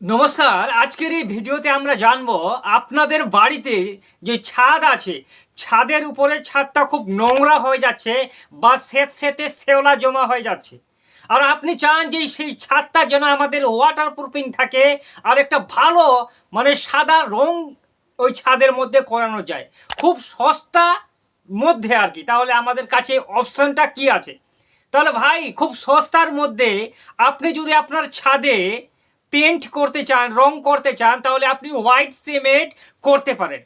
নমস্কার, আজকের এই ভিডিওতে আমরা জানব আপনাদের বাড়িতে যে ছাদ আছে, ছাদের উপরে ছাদটা খুব নোংরা হয়ে যাচ্ছে বা সেত সেতে শেওলা জমা হয়ে যাচ্ছে। আর আপনি চান যে সেই ছাদটা যেন আমাদের ওয়াটার প্রুফিং থাকে, আর একটা ভালো মানে সাদা রং ওই ছাদের মধ্যে করানো যায়। খুব সস্তা মধ্যে আর কি, তাহলে আমাদের কাছে অপশানটা কি আছে? তাহলে ভাই, খুব সস্তার মধ্যে আপনি যদি আপনার ছাদে পেন্ট করতে চান, রং করতে চান, তাহলে আপনি হোয়াইট সিমেন্ট করতে পারেন।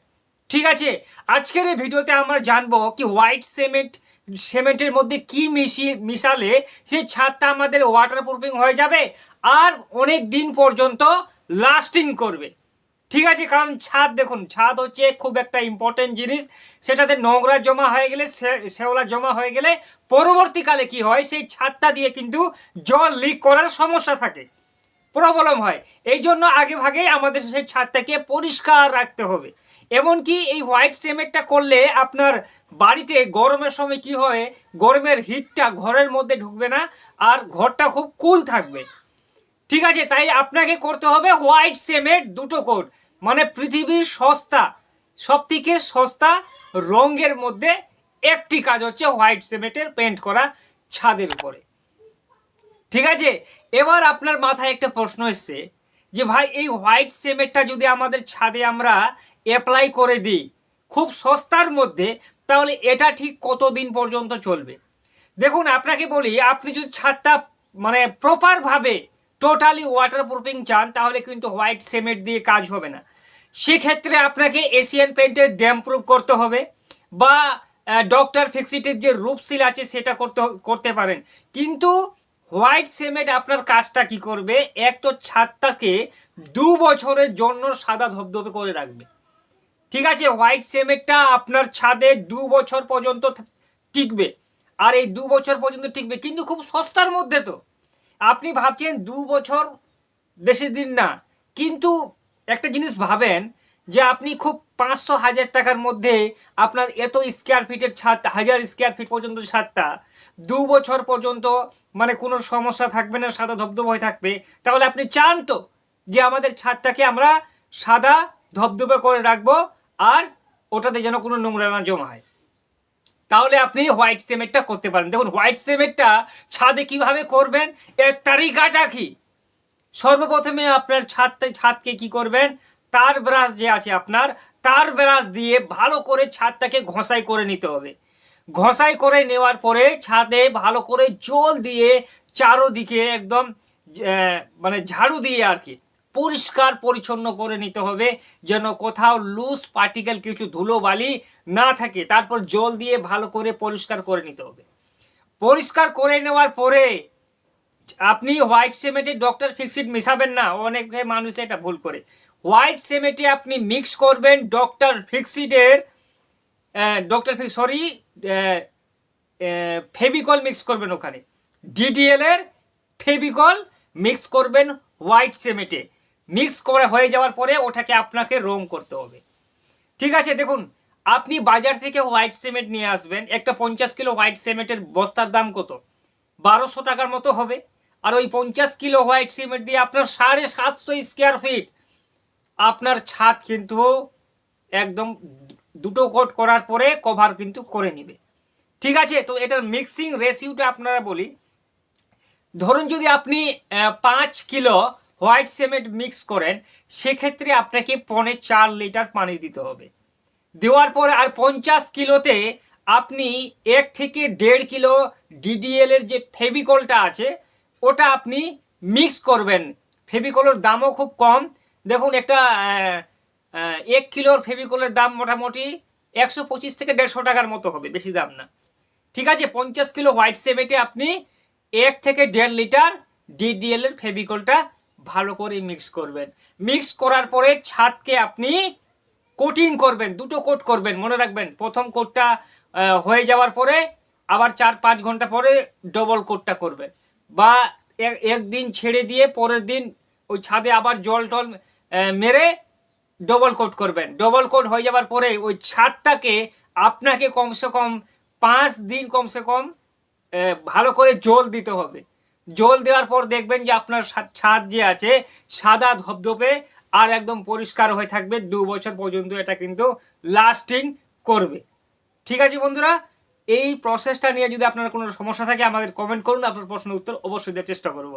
ঠিক আছে? আজকের এই ভিডিওতে আমরা জানব কি হোয়াইট সিমেন্ট, সিমেন্টের মধ্যে কি মিশিয়ে মিশালে সেই ছাদটা আমাদের ওয়াটার প্রুফিং হয়ে যাবে আর অনেক দিন পর্যন্ত লাস্টিং করবে। ঠিক আছে? কারণ ছাদ দেখুন, ছাদ হচ্ছে খুব একটা ইম্পর্টেন্ট জিনিস। সেটাতে নোংরা জমা হয়ে গেলে শে- শ্যাওলা জমা হয়ে গেলে পরবর্তীকালে কি হয়? সেই ছাদটা দিয়ে কিন্তু জল লিক করার সমস্যা থাকে। প্রবলেম হয়। এই জন্য আগে ভাগেই আমাদের সেই ছাদটাকে পরিষ্কার রাখতে হবে। এমনকি এই হোয়াইট সিমেন্টটা করলে আপনার বাড়িতে গরমের সময় কি হয়, গরমের হিটটা ঘরের মধ্যে ঢুকবে না আর ঘরটা খুব কুল থাকবে। ঠিক আছে, তাই আপনাকে করতে হবে হোয়াইট সিমেন্ট দুটো কোট। মানে পৃথিবীর সস্তা সব থেকে সস্তা রঙের মধ্যে একটি কাজ হচ্ছে হোয়াইট সিমেন্টের পেন্ট করা ছাদের উপরে। ঠিক আছে? এবার আপনার মাথায় একটা প্রশ্ন এসছে যে, ভাই, এই হোয়াইট সিমেন্টটা যদি আমাদের ছাদে আমরা অ্যাপ্লাই করে দিই খুব সস্তার মধ্যে, তাহলে এটা ঠিক কতদিন পর্যন্ত চলবে? দেখুন, আপনাকে বলি, আপনি যদি ছাদটা মানে প্রপারভাবে টোটালি ওয়াটার প্রুফিং চান, তাহলে কিন্তু হোয়াইট সিমেন্ট দিয়ে কাজ হবে না। সেক্ষেত্রে আপনাকে এশিয়ান পেন্টের ড্যাম প্রুফ করতে হবে বা ডক্টর ফিক্সিটের যে রূপসিল আছে, সেটা করতে করতে পারেন। কিন্তু হোয়াইট সিমেন্ট আপনার কাজটা কি করবে? এক তো ছাদটাকে দু বছরের জন্য সাদা ধবধবে করে রাখবে। ঠিক আছে, হোয়াইট সিমেন্টটা আপনার ছাদে দু বছর পর্যন্ত টিকবে। আর এই দু বছর পর্যন্ত টিকবে, কিন্তু খুব সস্তার মধ্যে তো। আপনি ভাবছেন দু বছর বেশি দিন না, কিন্তু একটা জিনিস ভাবেন যে আপনি খুব পাঁচশো হাজার টাকার মধ্যে আপনার এত স্কোয়ার ফিটের ছাদ, হাজার স্কোয়ার ফিট পর্যন্ত ছাদটা দু বছর পর্যন্ত মানে কোনো সমস্যা থাকবে না, সাদা ধবধব হয়ে থাকবে। তাহলে আপনি চান তো যে আমাদের ছাদটাকে আমরা সাদা ধবধবে করে রাখব আর ওটাতে যেন কোনো নোংরা না জমা হয়। তাহলে আপনি হোয়াইট সিমেন্টটা করতে পারেন। দেখুন, হোয়াইট সিমেন্টটা ছাদে কীভাবে করবেন, এর তারিকাটা কি? সর্বপ্রথমে আপনার ছাদতে, ছাদকে কি করবেন? তার ব্রাশ যে আছে আপনার, তার ব্রাশ দিয়ে ভালো করে ছাদটাকে ঘষাই করে নিতে হবে। ঘষাই করে নেওয়ার পরে ছাদে ভালো করে জল দিয়ে চারোদিকে একদম মানে ঝাড়ু দিয়ে আর কি পরিষ্কার পরিচ্ছন্ন করে নিতে হবে, যেন কোথাও লুজ পার্টিকেল কিছু ধুলো বালি না থাকে। তারপর জল দিয়ে ভালো করে পরিষ্কার করে নিতে হবে। পরিষ্কার করে নেওয়ার পরে আপনি হোয়াইট সিমেন্টে ডক্টর ফিক্সিড মিশাবেন না, অনেক মানুষ এটা ভুল করে। হোয়াইট সিমেন্টে আপনি মিক্স করবেন doctor ফিক্সিডের doctor fix sorry Fevicol mix করবেন ওখানে। ডিডিএল এর ফেবিকল মিক্স করবেন হোয়াইট সিমেন্টে মিক্স করে হয়ে যাওয়ার পরে ওটাকে আপনাকে রং করতে হবে। ঠিক আছে, দেখুন, আপনি বাজার থেকে হোয়াইট সিমেন্ট নিয়ে আসবেন, একটা পঞ্চাশ কিলো হোয়াইট সিমেন্টের বস্তার দাম কত? বারোশো টাকার মতো হবে। আর ওই পঞ্চাশ কিলো হোয়াইট সিমেন্ট দিয়ে আপনার সাড়ে সাতশো স্কোয়ার ফিট আপনার ছাদ কিন্তু একদম দুটো কোট করার পরে কভার কিন্তু করে নেবে। ঠিক আছে? তো এটার মিক্সিং রেসিওটা আপনারা বলি। ধরুন যদি আপনি পাঁচ কিলো হোয়াইট সিমেন্ট মিক্স করেন, সেক্ষেত্রে আপনাকে পনে চার লিটার পানি দিতে হবে। দেওয়ার পরে আর পঞ্চাশ কিলোতে আপনি এক থেকে দেড় কিলো ডিডিএল এর যে ফেভিকলটা আছে, ওটা আপনি মিক্স করবেন। ফেভিকলের দামও খুব কম। দেখুন একটা এক কিলোর ফেভিকলের দাম মোটামুটি একশো পঁচিশ থেকে দেড়শো টাকার মতো হবে, বেশি দাম না। ঠিক আছে, পঞ্চাশ কিলো হোয়াইট সিমেন্টে আপনি এক থেকে দেড় লিটার ডিডিএল এর ফেভিকলটা ভালো করে মিক্স করবেন। মিক্স করার পরে ছাদকে আপনি কোটিং করবেন, দুটো কোট করবেন, মনে রাখবেন। প্রথম কোটটা হয়ে যাওয়ার পরে আবার চার পাঁচ ঘণ্টা পরে ডবল কোটটা করবেন। বা এক- একদিন ছেড়ে দিয়ে পরের দিন ওই ছাদে আবার জল টল মেরে ডবল কোট করবেন। ডবল কোট হয়ে যাওয়ার পরে ওই ছাদটাকে আপনাকে কমসে কম পাঁচ দিন কমসে কম ভালো করে জল দিতে হবে। জল দেওয়ার পর দেখবেন যে আপনার ছাদ যে আছে, সাদা ধপধপে আর একদম পরিষ্কার হয়ে থাকবে। দু বছর পর্যন্ত এটা কিন্তু লাস্টিং করবে। ঠিক আছে বন্ধুরা? এই প্রসেসটা নিয়ে যদি আপনার কোনো সমস্যা থাকে, আমাদের কমেন্ট করুন। আপনার প্রশ্নের উত্তর অবশ্যই দেওয়ার চেষ্টা করব।